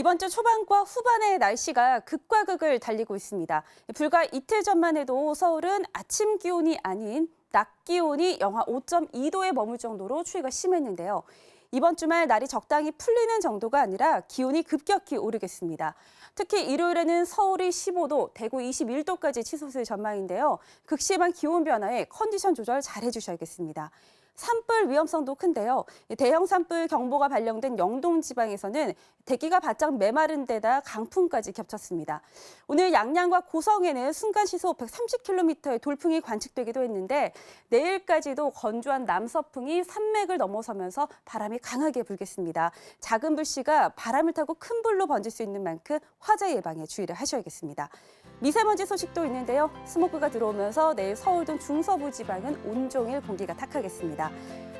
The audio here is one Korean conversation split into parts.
이번 주 초반과 후반의 날씨가 극과 극을 달리고 있습니다. 불과 이틀 전만 해도 서울은 아침 기온이 아닌 낮 기온이 영하 5.2도에 머물 정도로 추위가 심했는데요. 이번 주말 날이 적당히 풀리는 정도가 아니라 기온이 급격히 오르겠습니다. 특히 일요일에는 서울이 15도, 대구 21도까지 치솟을 전망인데요. 극심한 기온 변화에 컨디션 조절 잘 해주셔야겠습니다. 산불 위험성도 큰데요. 대형 산불 경보가 발령된 영동 지방에서는 대기가 바짝 메마른 데다 강풍까지 겹쳤습니다. 오늘 양양과 고성에는 순간 시속 130km의 돌풍이 관측되기도 했는데 내일까지도 건조한 남서풍이 산맥을 넘어서면서 바람이 강하게 불겠습니다. 작은 불씨가 바람을 타고 큰 불로 번질 수 있는 만큼 화재 예방에 주의를 하셔야겠습니다. 미세먼지 소식도 있는데요. 스모크가 들어오면서 내일 서울 등 중서부 지방은 온종일 공기가 탁하겠 습니다.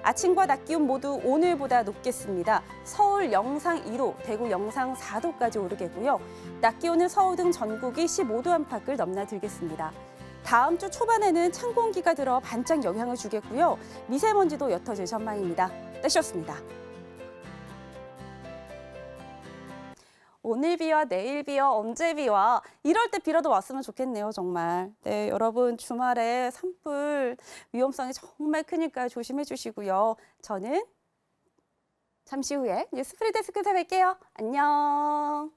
아침과 낮 기온 모두 오늘보다 높겠습니다. 서울 영상 2도, 대구 영상 4도까지 오르겠고요. 낮 기온은 서울 등 전국이 15도 안팎을 넘나들겠습니다. 다음 주 초반에는 찬 공기가 들어 반짝 영향을 주겠고요. 미세먼지도 옅어질 전망입니다. 날씨였습니다. 오늘 비와 내일 비와 언제 비와 이럴 때 비라도 왔으면 좋겠네요 정말. 네 여러분 주말에 산불 위험성이 정말 크니까 조심해 주시고요. 저는 잠시 후에 뉴스 프리데스크에서 뵐게요. 안녕